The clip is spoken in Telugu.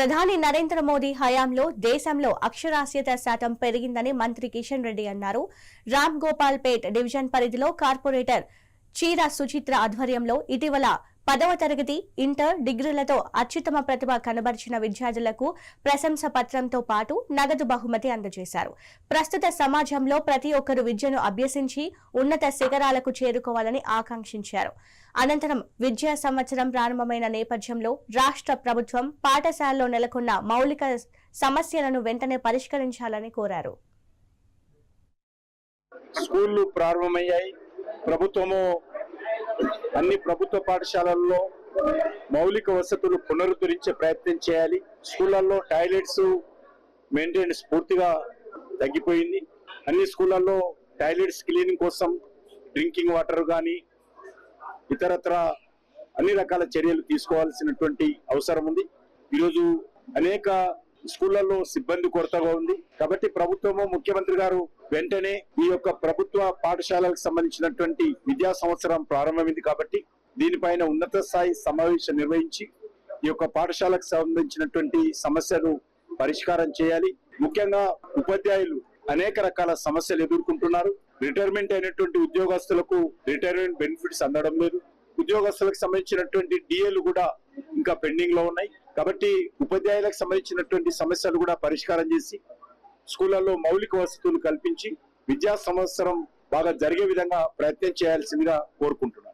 ప్రధాని నరేంద్ర మోదీ హయాంలో దేశంలో అక్షరాస్యత శాతం పెరిగిందని మంత్రి కిషన్ రెడ్డి అన్నారు. రామ్ గోపాల్ పేట్ డివిజన్ పరిధిలో కార్పొరేటర్ చీర సుచిత్ర ఆధ్వర్యంలో ఇటీవల పదవ తరగతి ఇంటర్ డిగ్రీలతో అత్యుత్తమ ప్రతిభ కనబరిచిన విద్యార్థులకు ప్రశంస పత్రంతో పాటు నగదు బహుమతి అందజేశారు. ప్రస్తుత సమాజంలో ప్రతి ఒక్కరు విద్యను అభ్యసించి ఉన్నత శిఖరాలకు చేరుకోవాలని ఆకాంక్షించారు. అనంతరం విద్యా సంవత్సరం ప్రారంభమైన నేపథ్యంలో రాష్ట్ర ప్రభుత్వం పాఠశాలలో నెలకొన్న మౌలిక సమస్యలను వెంటనే పరిష్కరించాలని కోరారు. స్కూళ్ళు ప్రారంభమయ్యాయి. ప్రభుత్వము అన్ని ప్రభుత్వ పాఠశాలల్లో మౌలిక వసతులు పునరుద్ధరించే ప్రయత్నం చేయాలి. స్కూళ్ళల్లో టాయిలెట్స్ మెయింటెనెన్స్ పూర్తిగా తగ్గిపోయింది. అన్ని స్కూళ్ళల్లో టాయిలెట్స్ క్లీనింగ్ కోసం డ్రింకింగ్ వాటర్ కానీ ఇతరత్ర అన్ని రకాల చర్యలు తీసుకోవాల్సినటువంటి అవసరం ఉంది. ఈరోజు అనేక స్కూళ్ళలో సిబ్బంది కొరతగా ఉంది. కాబట్టి ప్రభుత్వము ముఖ్యమంత్రి గారు వెంటనే ఈ యొక్క ప్రభుత్వ పాఠశాలకు సంబంధించినటువంటి విద్యా సంవత్సరం ప్రారంభమైంది కాబట్టి దీనిపైన ఉన్నత స్థాయి సమావేశం నిర్వహించి ఈ యొక్క పాఠశాలకు సంబంధించినటువంటి సమస్యను పరిష్కారం చేయాలి. ముఖ్యంగా ఉపాధ్యాయులు అనేక రకాల సమస్యలు ఎదుర్కొంటున్నారు. రిటైర్మెంట్ అయినటువంటి ఉద్యోగస్తులకు రిటైర్మెంట్ బెనిఫిట్స్ అందడం లేదు. ఉద్యోగస్తులకు సంబంధించినటువంటి డిఏలు కూడా ఇంకా పెండింగ్లో ఉన్నాయి. కాబట్టి ఉపాధ్యాయులకు సంబంధించినటువంటి సమస్యలు కూడా పరిష్కారం చేసి స్కూళ్ళలో మౌలిక వసతులు కల్పించి విద్యా సంవత్సరం బాగా జరిగే విధంగా ప్రయత్నం చేయాల్సిందిగా కోరుకుంటున్నాను.